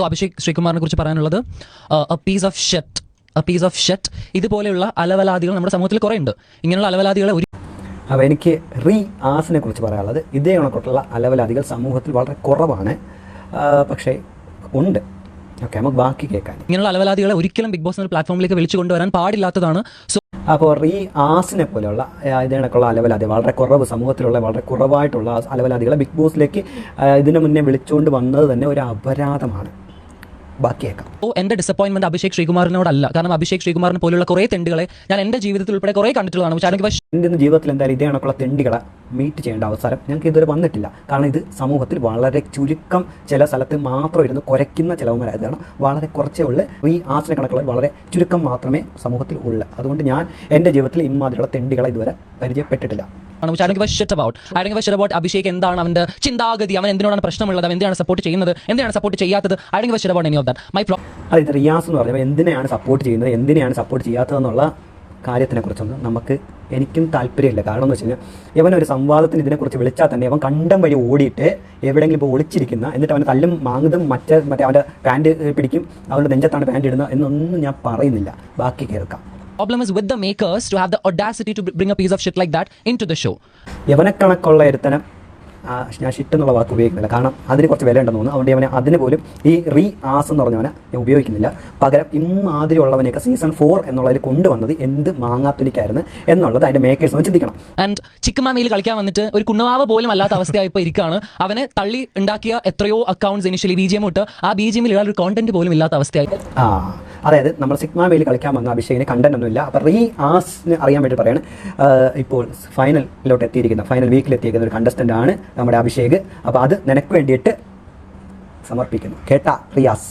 So Abhishek ശ്രീകുമാറിനെ കുറിച്ച് പറയാനുള്ളത് a piece of shit a piece of shit ഇതുപോലെയുള്ള അലവലാദികൾ നമ്മുടെ സമൂഹത്തിൽ കുറേ ഉണ്ട് ഇങ്ങനെയുള്ള അലവലാദികളെ ഒരു അപ്പോൾ എനിക്ക് റീ ആസിനെ കുറിച്ച് പറയാനുള്ളത് ഇതേ കണക്കൊട്ടുള്ള അലവലാദികൾ സമൂഹത്തിൽ വളരെ കുറവാണ് പക്ഷേ ഉണ്ട്. ഓക്കെ നമുക്ക് ബാക്കി കേൾക്കാൻ ഇങ്ങനെയുള്ള അലവലാദികളെ ഒരിക്കലും ബിഗ് ബോസ് എന്ന പ്ലാറ്റ്ഫോമിലേക്ക് വിളിച്ചു കൊണ്ടുവരാൻ പാടില്ലാത്തതാണ്. സോ അപ്പോൾ റീ ആസിനെ പോലെയുള്ള ആ, ഇതേ കണക്കുള്ള അലവലാതി വളരെ കുറവ് സമൂഹത്തിലുള്ള വളരെ കുറവായിട്ടുള്ള അലവലാദികളെ ബിഗ് ബോസിലേക്ക് ഇതിനു മുന്നേ വിളിച്ചുകൊണ്ട് വന്നത് തന്നെ ഒരു അപരാധമാണ്. ബാക്കി ഓ എന്റെ ഡിസപ്പോയിന്റ്മെന്റ് അഭിഷേക് ശ്രീകുമാറിനോടല്ല. കാരണം അഭിഷേക് ശ്രീകുമാറിനെ പോലുള്ള കുറേ തെണ്ടുകളെ ഞാൻ എന്റെ ജീവിതത്തിൽ ഉൾപ്പെടെ കുറേ കണ്ടിട്ടുള്ളതാണ്. പക്ഷേ എനിക്ക് പക്ഷേ എന്റെ ജീവിതത്തിൽ എന്തായാലും ഇതേ കണക്കുള്ള തെണ്ടികളെ മീറ്റ് ചെയ്യേണ്ട അവസരം ഞങ്ങൾക്ക് ഇതുവരെ വന്നിട്ടില്ല. കാരണം ഇത് സമൂഹത്തിൽ വളരെ ചുരുക്കം ചില സ്ഥലത്ത് മാത്രം ഇരുന്ന് കുരയ്ക്കുന്ന ചിലവന്മാരായതാണ് വളരെ കുറച്ചേ ഉള്ളൂ. ഈ ആശ്രയ കണക്കുള്ള വളരെ ചുരുക്കം മാത്രമേ സമൂഹത്തിൽ ഉള്ളൂ. അതുകൊണ്ട് ഞാൻ എന്റെ ജീവിതത്തിൽ ഇമാതിരിയുള്ള തെണ്ടികളെ ഇതുവരെ പരിചയപ്പെട്ടിട്ടില്ല. എനിക്ക് shit about I shit about Abhishek എന്താണ് അവന്റെ ചിന്താഗതി? അവൻ എന്തിനോടാണ് പ്രശ്നമുള്ളത്? അവൻ എന്തിനാണ് സപ്പോർട്ട് ചെയ്യുന്നത്? എന്തിനാണ് സപ്പോർട്ട് ചെയ്യാത്തത്? I shit about any of that my അത് ഇത് റിയാസ് എന്ന് പറഞ്ഞാൽ എന്തിനെയാണ് സപ്പോർട്ട് ചെയ്യുന്നത്? എന്തിനെയാണ് സപ്പോർട്ട് ചെയ്യാത്തതെന്നുള്ള കാര്യത്തിനെ കുറിച്ചൊന്നും നമുക്ക് എനിക്കും താല്പര്യമില്ല. കാരണം എന്ന് വെച്ച് കഴിഞ്ഞാൽ ഇവനൊരു സംവാദത്തിന് ഇതിനെക്കുറിച്ച് വിളിച്ചാൽ തന്നെ അവൻ കണ്ടം വഴി ഓടിയിട്ട് എവിടെയെങ്കിലും ഇപ്പോൾ ഒളിച്ചിരിക്കുന്ന എന്നിട്ട് അവൻ തല്ലും മാങ്ങതും മറ്റേ മറ്റേ അവന്റെ പാന്റ് പിടിക്കും അവന്റെ നെഞ്ചത്താണ് പാന്റ് ഇടുന്നത് എന്നൊന്നും ഞാൻ പറയുന്നില്ല. ബാക്കി കേൾക്കാം. Problem is with the makers to have the audacity to bring a piece of shit like that into the show യവനക്കണക്കുള്ള ഒരുത്തനം ഞാൻ ഷിറ്റ് എന്നുള്ള വാക്ക് ഉപയോഗിക്കുന്നില്ല. കാരണം അതിന് കുറച്ച് വില ഉണ്ടെന്ന് തോന്നുന്നു. അതുകൊണ്ട് അവനെ അതിന് പോലും ഈ റീ ആസ് എന്ന് പറഞ്ഞവനെ ഞാൻ ഉപയോഗിക്കുന്നില്ല. പകരം ഇമ്മാതിരി ഉള്ളവനെയൊക്കെ സീസൺ ഫോർ എന്നുള്ളതിൽ കൊണ്ടുവന്നത് എന്ത് മാങ്ങാത്തുലിക്കായിരുന്നു എന്നുള്ളത് അതിന്റെ മേക്കേഴ്സ് ചിന്തിക്കണം. ആൻഡ് ചിക്കമാമയിൽ കളിക്കാൻ വന്നിട്ട് ഒരു കുണ്ണവാവ് പോലും അല്ലാത്ത അവസ്ഥയായി ഇപ്പോൾ ഇരിക്കുകയാണ് അവനെ തള്ളി ഉണ്ടാക്കിയ എത്രയോ accounts initially B G M ഇട്ട് ആ ബി ജി എമ്മിൽ ഒരു കോണ്ടന്റ് പോലും ഇല്ലാത്ത അവസ്ഥയായി. ആ അതായത് നമ്മൾ സിഗ്മ മെയിൽ കളിക്കാൻ വന്ന അഭിഷേകിന് കണ്ടന്റ് ഒന്നുമില്ല അപ്പോൾ റീ ആസിന് അറിയാൻ വേണ്ടി പറയാണ്. ഇപ്പോൾ ഫൈനലിലോട്ട് എത്തിയിരിക്കുന്ന ഫൈനൽ വീക്കിൽ എത്തിയിരിക്കുന്ന ഒരു കണ്ടസ്റ്റന്റ് ആണ് നമ്മുടെ അഭിഷേക്. അപ്പോൾ അത് നിനക്ക് വേണ്ടിയിട്ട് സമർപ്പിക്കുന്നു. കേട്ടാ റിയാസ്.